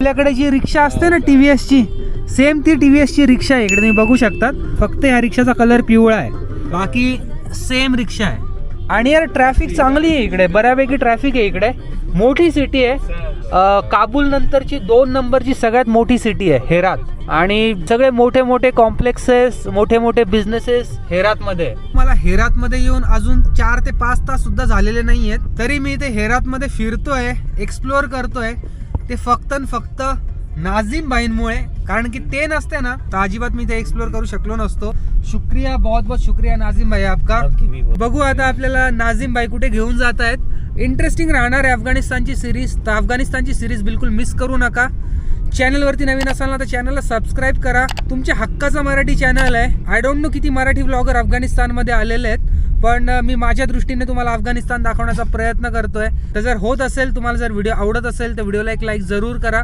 आपल्याकडे जी रिक्षा असते ना टी व्ही एसची सेम ती टी व्ही एसची रिक्षा आहे. इकडे तुम्ही बघू शकतात. फक्त या रिक्षाचा कलर पिवळा आहे. बाकी सेम रिक्षा आहे. आणि यार ट्रॅफिक चांगली आहे इकडे. बऱ्यापैकी ट्रॅफिक आहे इकडे. मोठी सिटी आहे. काबूल नंतरची दोन नंबरची सगळ्यात मोठी सिटी आहे हेरात. आणि सगळे मोठे मोठे कॉम्प्लेक्सेस मोठे मोठे बिझनेसेस हेरातमध्ये मला हेरातमध्ये येऊन अजून चार ते पाच तास सुद्धा झालेले नाही आहेत तरी मी इथे हेरातमध्ये फिरतोय एक्सप्लोअर करतोय. ते फक्त आणि फक्त नाझीम भाईंमुळे कारण की ते नसते ना तर अजिबात मी ते एक्सप्लोअर करू शकलो नसतो. शुक्रिया बहुत बहुत शुक्रिया नाझीम भाई आपका. बघू आता आपल्याला नाझीम भाई कुठे घेऊन जात आहेत इंटरेस्टिंग राहणार आहे अफगाणिस्तानची सिरीज तर अफगाणिस्तानची सिरीज बिलकुल मिस करू नका. चॅनलवरती नवीन असाल ना तर चॅनलला सबस्क्राईब करा. तुमच्या हक्काचा मराठी चॅनल आहे. आय डोंट नो किती मराठी ब्लॉगर अफगाणिस्तानमध्ये आलेले आहेत. पण मी माझ्या दृष्टीने तुम्हाला अफगाणिस्तान दाखवण्याचा प्रयत्न करतोय. तर जर होत असेल तुम्हाला जर व्हिडिओ आवडत असेल तर व्हिडिओला एक लाईक जरूर करा.